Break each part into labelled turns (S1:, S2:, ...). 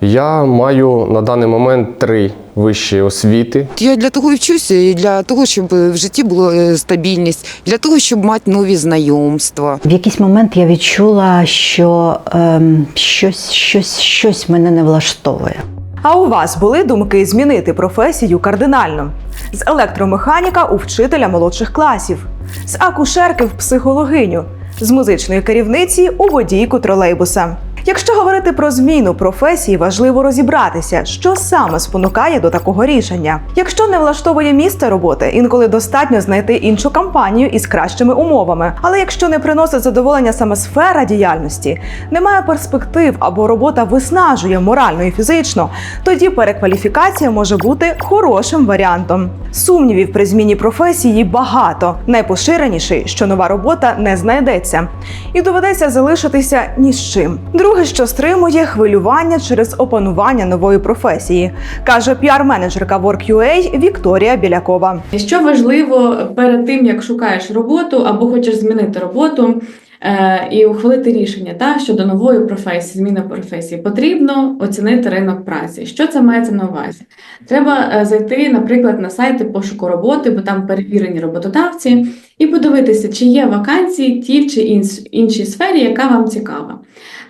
S1: Я маю на даний момент три вищі освіти.
S2: Я для того і вчуся, і для того, щоб в житті була стабільність, для того, щоб мати нові знайомства.
S3: В якийсь момент я відчула, що ем, щось, щось, щось мене не влаштовує.
S4: А у вас були думки змінити професію кардинально? З електромеханіка у вчителя молодших класів, з акушерки в психологиню, з музичної керівниці у водійку тролейбуса. Якщо говорити про зміну професії, важливо розібратися, що саме спонукає до такого рішення. Якщо не влаштовує місце роботи, інколи достатньо знайти іншу компанію із кращими умовами. Але якщо не приносить задоволення саме сфера діяльності, немає перспектив або робота виснажує морально і фізично, тоді перекваліфікація може бути хорошим варіантом. Сумнівів при зміні професії багато. Найпоширеніший, що нова робота не знайдеться, і доведеться залишитися ні з чим. Друге, що стримує хвилювання через опанування нової професії, каже піар-менеджерка WorkUA Вікторія Білякова.
S5: Що важливо перед тим, як шукаєш роботу або хочеш змінити роботу е, і ухвалити рішення та, щодо нової професії, зміни професії, потрібно оцінити ринок праці. Що це мається на увазі? Треба е, зайти, наприклад, на сайти пошуку роботи, бо там перевірені роботодавці, і подивитися, чи є вакансії ті чи іншій сфері, яка вам цікава.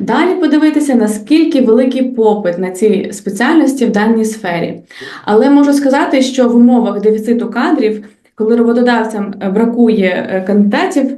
S5: Далі подивитися, наскільки великий попит на ці спеціальності в даній сфері. Але можу сказати, що в умовах дефіциту кадрів, коли роботодавцям е, бракує е, кандидатів,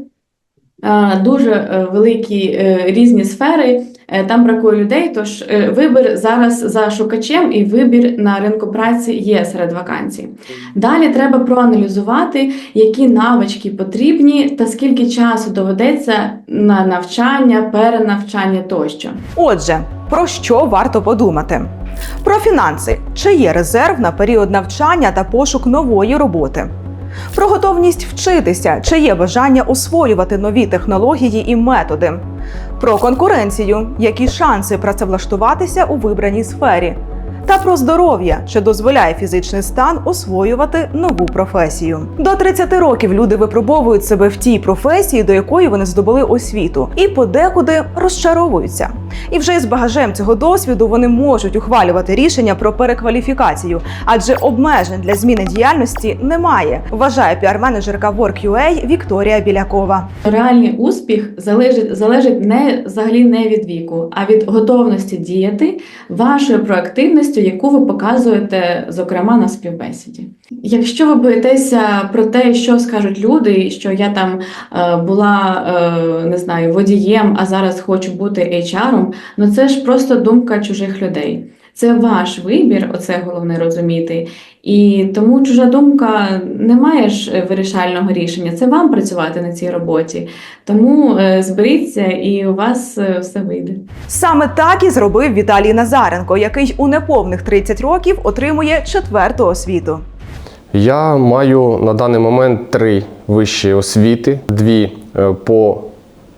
S5: е, дуже великі різні сфери, там бракує людей. Тож е, вибір зараз за шукачем і вибір на ринку праці є серед вакансій. Далі треба проаналізувати, які навички потрібні та скільки часу доведеться на навчання, перенавчання тощо.
S4: Отже, про що варто подумати? Про фінанси, чи є резерв на період навчання та пошук нової роботи. Про готовність вчитися, чи є бажання освоювати нові технології і методи. Про конкуренцію, які шанси працевлаштуватися у вибраній сфері. Та про здоров'я, що дозволяє фізичний стан освоювати нову професію. До 30 років люди випробовують себе в тій професії, до якої вони здобули освіту, і подекуди розчаровуються. І вже із багажем цього досвіду вони можуть ухвалювати рішення про перекваліфікацію, адже обмежень для зміни діяльності немає, вважає піар-менеджерка WorkUA Вікторія Білякова.
S5: Реальний успіх залежить, залежить не взагалі не від віку, а від готовності діяти, вашою проактивністю, яку ви показуєте, зокрема на співбесіді. Якщо ви боїтеся про те, що скажуть люди, що я там е, була е, не знаю водієм, а зараз хочу бути HR-ом, ну це ж просто думка чужих людей. Це ваш вибір, оце головне розуміти. І тому чужа думка не має ж е, вирішального рішення. Це вам працювати на цій роботі. Тому е, зберіться, і у вас е, все вийде.
S4: Саме так і зробив Віталій Назаренко, який у неповних 30 років отримує четверту освіту.
S1: Я маю на даний момент три вищі освіти: дві по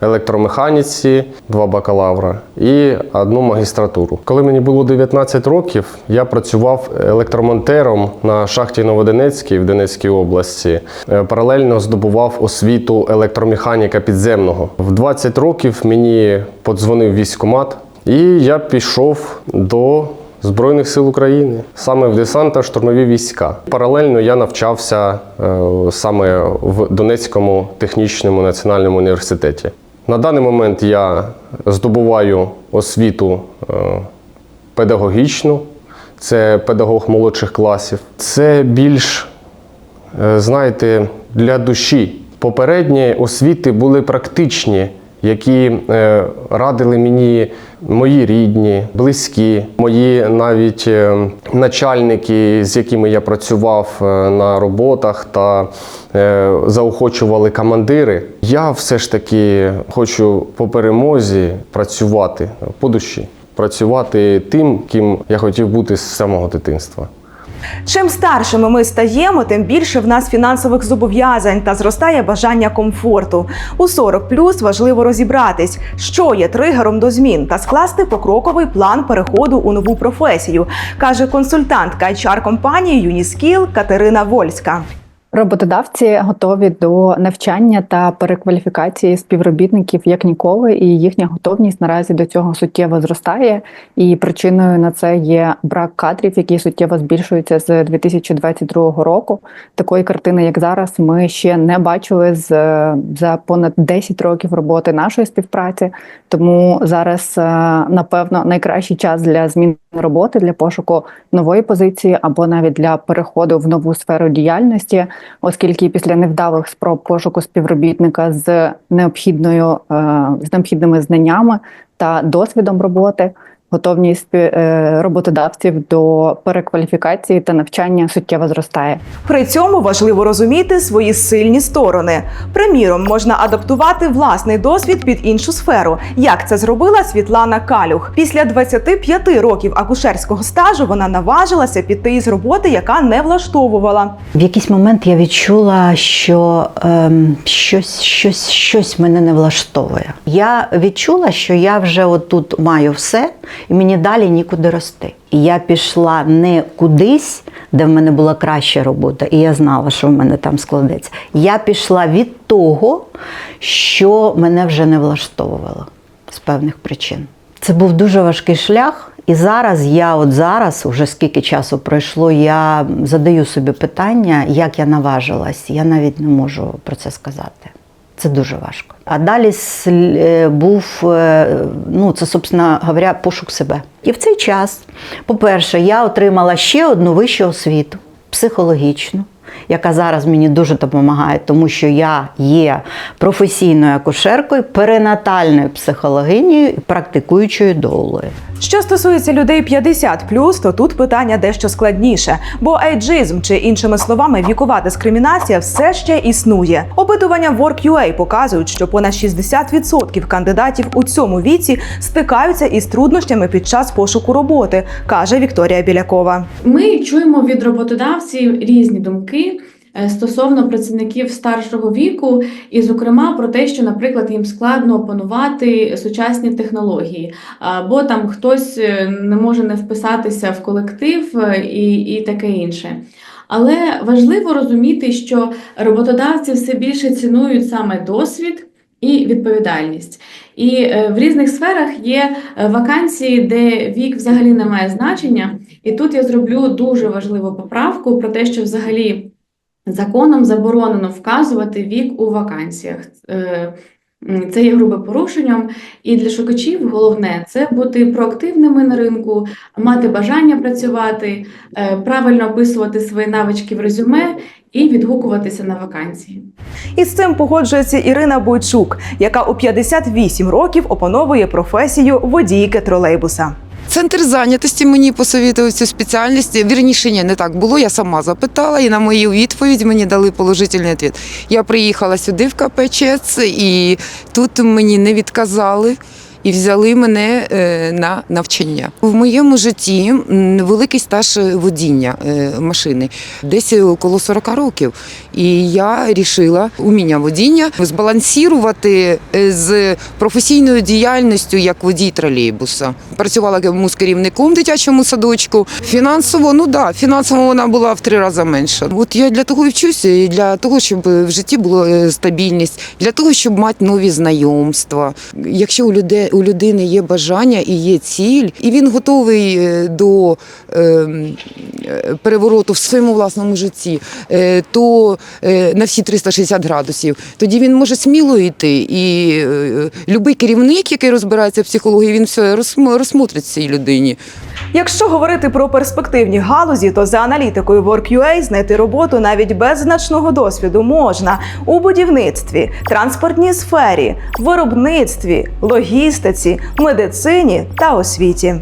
S1: електромеханіці, два бакалавра і одну магістратуру. Коли мені було 19 років, я працював електромонтером на шахті Новодонецькій в Донецькій області. Е, Паралельно здобував освіту електромеханіка підземного. В 20 років мені подзвонив військкомат, і я пішов до Збройних сил України саме в десант штурмові війська. Паралельно я навчався е, саме в Донецькому технічному національному університеті. На даний момент я здобуваю освіту е, педагогічну, це педагог молодших класів. Це більш, е, знаєте, для душі. Попередні освіти були практичні, які е, радили мені мої рідні, близькі, мої навіть е, начальники, з якими я працював е, на роботах та заохочували командири. Я все ж таки хочу по перемозі працювати по душі, працювати тим, ким я хотів бути з самого дитинства.
S4: Чим старшими ми стаємо, тим більше в нас фінансових зобов'язань та зростає бажання комфорту. У 40 важливо розібратись, що є тригером до змін, та скласти покроковий план переходу у нову професію, каже консультантка HR компанії Uniskill Катерина Вольська.
S6: Роботодавці готові до навчання та перекваліфікації співробітників як ніколи, і їхня готовність наразі до цього суттєво зростає. І причиною на це є брак кадрів, які суттєво збільшуються з 2022 року. Такої картини, як зараз, ми ще не бачили з за понад 10 років роботи нашої співпраці. Тому зараз, е, напевно, найкращий час для зміни роботи, для пошуку нової позиції або навіть для переходу в нову сферу діяльності, оскільки після невдалих спроб пошуку співробітника з необхідною е, з необхідними знаннями та досвідом роботи. Готовність е, роботодавців до перекваліфікації та навчання суттєво зростає.
S4: При цьому важливо розуміти свої сильні сторони. Приміром, можна адаптувати власний досвід під іншу сферу, як це зробила Світлана Калюх. Після 25 років акушерського стажу вона наважилася піти із роботи, яка не влаштовувала.
S3: В якийсь момент я відчула, що ем, щось, щось, щось мене не влаштовує. Я відчула, що я вже отут маю все, і мені далі нікуди рости. І я пішла не кудись, де в мене була краща робота, і я знала, що в мене там складеться. Я пішла від того, що мене вже не влаштовувало з певних причин. Це був дуже важкий шлях. І зараз я, от зараз, уже скільки часу пройшло, я задаю собі питання, як я наважилась. Я навіть не можу про це сказати. Це дуже важко. А далі е, був, е, ну, це, собственно говоря, пошук себе. І в цей час, по-перше, я отримала ще одну вищу освіту психологічну, яка зараз мені дуже допомагає, тому що я є професійною акушеркою, перинатальною психологинею і практикуючою доулою.
S4: Що стосується людей 50+, то тут питання дещо складніше, бо ейджизм чи іншими словами вікова дискримінація все ще існує. Опитування Work.ua показують, що понад 60% кандидатів у цьому віці стикаються із труднощами під час пошуку роботи, каже Вікторія Білякова.
S5: Ми чуємо від роботодавців різні думки стосовно працівників старшого віку, і, зокрема, про те, що, наприклад, їм складно опанувати сучасні технології, або там хтось е, не може не вписатися в колектив е, і, і таке інше. Але важливо розуміти, що роботодавці все більше цінують саме досвід і відповідальність. І е, в різних сферах є е, вакансії, де вік взагалі не має значення. І тут я зроблю дуже важливу поправку про те, що взагалі законом заборонено вказувати вік у вакансіях. Е, Це є грубим порушенням, і для шукачів головне це бути проактивними на ринку, мати бажання працювати, е, правильно описувати свої навички в резюме і відгукуватися на вакансії.
S4: І з цим погоджується Ірина Бойчук, яка у 58 років опановує професію водійки тролейбуса.
S2: Центр зайнятості мені посовітував цю спеціальність. Вірніше, ні, не так було. Я сама запитала, і на мою відповідь мені дали положительний відповідь. Я приїхала сюди в КПЧЦ, і тут мені не відказали. І взяли мене е, на навчання. В моєму житті великий стаж водіння е, машини, десь около 40 років. І я вирішила уміння водіння збалансувати е, з професійною діяльністю як водій тролейбуса. Працювала з керівником в дитячому садочку. Фінансово, ну да, фінансово вона була в три рази менша. От я для того і вчуся, і для того, щоб в житті була стабільність, для того, щоб мати нові знайомства. Якщо у людей у людини є бажання і є ціль, і він готовий е, до ем, е, перевороту в своєму власному житті, е, то на всі 360 градусів, тоді він може сміло йти. І любий керівник, який розбирається в психології, він все розсм- розсмотрить цій людині.
S4: Якщо говорити про перспективні галузі, то за аналітикою Work.ua знайти роботу навіть без значного досвіду можна у будівництві, транспортній сфері, виробництві, логістиці, медицині та освіті.